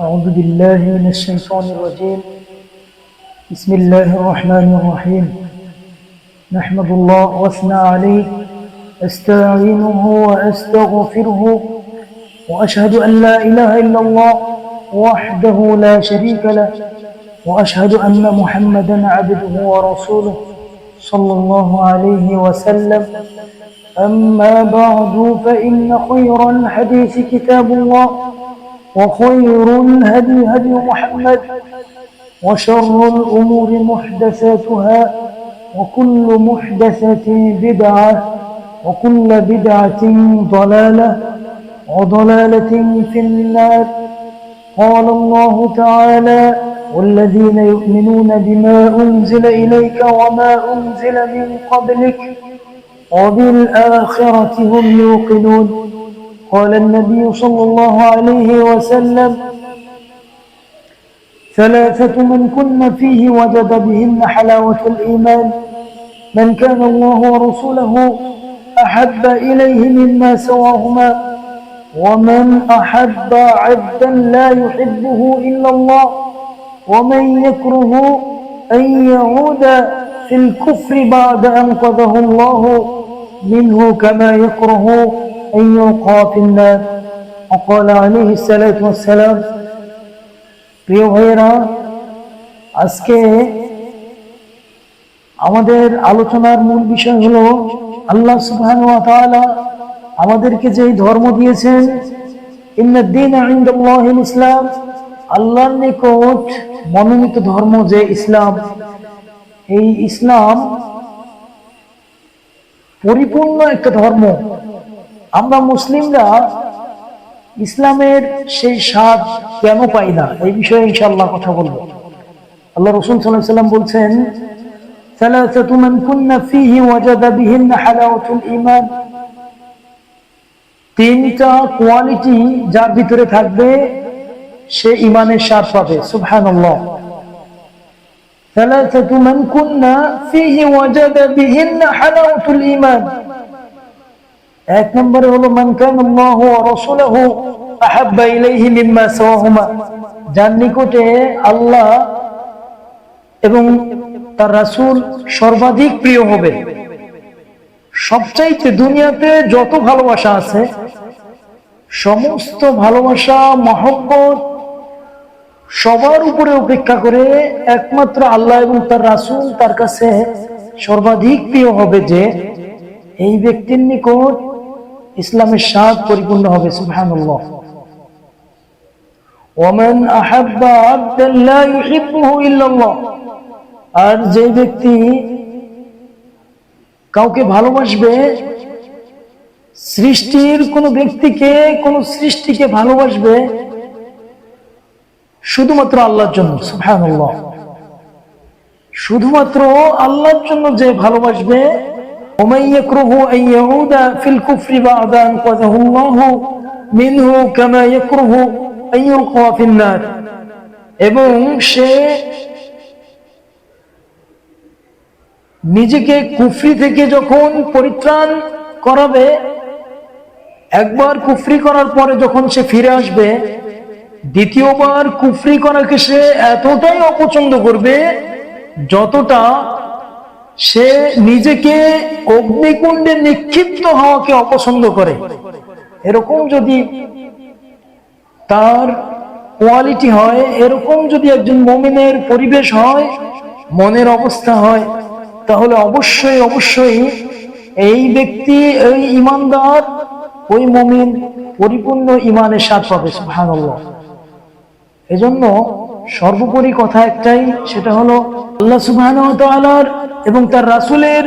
أعوذ بالله من الشيطان الرجيم. بسم الله الرحمن الرحيم. نحمد الله وأثنى عليه. أستعينه وأستغفره. وأشهد أن لا إله إلا الله وحده لا شريك له. وأشهد أن محمدا عبده ورسوله صلى الله عليه وسلم. أما بعد فإن خير الحديث كتاب الله. وخير الهدي هدي محمد وشر الأمور محدثاتها وكل محدثة بدعة وكل بدعة ضلالة وضلالة في النار. قال الله تعالى والذين يؤمنون بما أنزل إليك وما أنزل من قبلك وبالآخرة هم يوقنون. قال النبي صلى الله عليه وسلم ثلاثة من كن فيه وجد بهن حلاوة الإيمان. من كان الله ورسوله أحب إليه مما سواهما ومن أحب عبدا لا يحبه إلا الله ومن يكره أن يعود في الكفر بعد أن قضه الله منه كما يكره أن يلقى في النار وقال عليه الصلاة والسلام প্রিয় ভাইয়েরা আজকে আমাদের আলোচনার মূল বিষয় হলো আল্লাহ সুবহান ওয়া তাআলা আমাদেরকে যে ধর্ম দিয়েছেন ইন্নাদ্দিন ইনদাল্লাহিল ইসলাম আল্লাহর নিকট মনোনীত ধর্ম যে ইসলাম এই ইসলাম পরিপূর্ণ একটা ধর্ম আমরা মুসলিমরা ইসলামের সেই স্বাদ কেন পাই না এই বিষয়ে ইনশাআল্লাহ কথা বলবো আল্লাহ রসুল সাল্লাহ সাল্লাম বলছেন ثلاثة من كن فيه وجد بهن حلاوة الإيمان তিনটা কোয়ালিটি যার ভিতরে থাকবে সে ইমানের স্বাদ পাবে সুবহানাল্লাহ ثلاثة من كن فيه وجد بهن حلاوة الإيمان এক নম্বরে হলো, মান কান আল্লাহ সাওয়াহুমা। যার নিকটে আল্লাহ এবং তার রাসূল সর্বাধিক প্রিয় হবে। সবচাইতে দুনিয়াতে যত ভালোবাসা আছে, সমস্ত ভালোবাসা, মহব্বত সবার উপরে উপেক্ষা করে একমাত্র আল্লাহ এবং তার রাসূল তার কাছে সর্বাধিক প্রিয় হবে যে, এই ব্যক্তির নিকট ইসলামের স্বাদ পরিপূর্ণ হবে, সুবহানাল্লাহ। ওমান আর যে ব্যক্তি কাউকে ভালোবাসবে, সৃষ্টির কোন ব্যক্তিকে, কোন সৃষ্টিকে ভালোবাসবে, শুধুমাত্র আল্লাহর জন্য, সুবহানাল্লাহ। শুধুমাত্র আল্লাহর জন্য যে ভালোবাসবে ومن يكره أن يعود في الكفر بعد أن قذه الله منه كما يكره أن يلقى في النار এবং সে নিজেকে কুফরি থেকে যখন পরিত্রাণ করাবে একবার কুফরি করার পরে যখন সে ফিরে আসবে দ্বিতীয়বার কুফরি করাকে সে এতটাই অপছন্দ করবে যতটা সে নিজেকে অগ্নিকুণ্ডে নিক্ষিপ্ত হওয়াকে অপছন্দ করে। এরকম যদি তার কোয়ালিটি হয়, এরকম যদি একজন মমিনের পরিবেশ হয়, মনের অবস্থা হয়, তাহলে অবশ্যই অবশ্যই এই ব্যক্তি, এই ইমানদার, ওই মমিন পরিপূর্ণ ইমানের স্বাদ পাবে, সুবহানাল্লাহ। এজন্য সর্বোপরি কথা একটাই, সেটা হলো আল্লাহ তাআলার এবং তার রাসুলের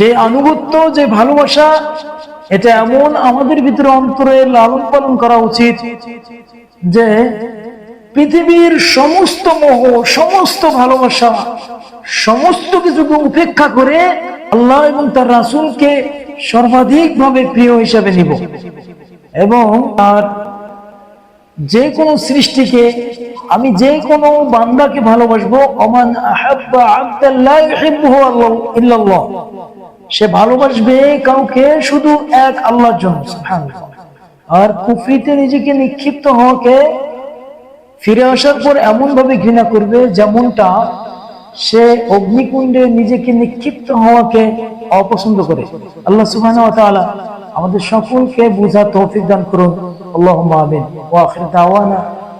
যে আনুগত্য, যে ভালোবাসা, এটা এমন আমাদের ভিতরে অন্তরে লালন পালন করা উচিত যে পৃথিবীর সমস্ত মোহ, সমস্ত ভালোবাসা, সমস্ত কিছুকে উপেক্ষা করে আল্লাহ এবং তার রাসুলকে সর্বাধিক ভাবে প্রিয় হিসাবে নিব। এবং তার যে কোনো সৃষ্টিকে আমি যে কোনো বান্দাকে ভালোবাসবো। অমান সে ভালোবাসবে কাউকে শুধু এক আল্লাহর জন্য আর কুফরিতে নিজেকে নিক্ষিপ্ত হওয়াকে ফিরে আসার পর এমন ভাবে ঘৃণা করবে যেমনটা সে অগ্নিকুণ্ডে নিজেকে নিক্ষিপ্ত হওয়াকে অপছন্দ করে। আল্লাহ তাআলা আমাদের সকলকে বুঝা তৌফিক দান করুন। আল্লাহ আমিন। ওয়া আখির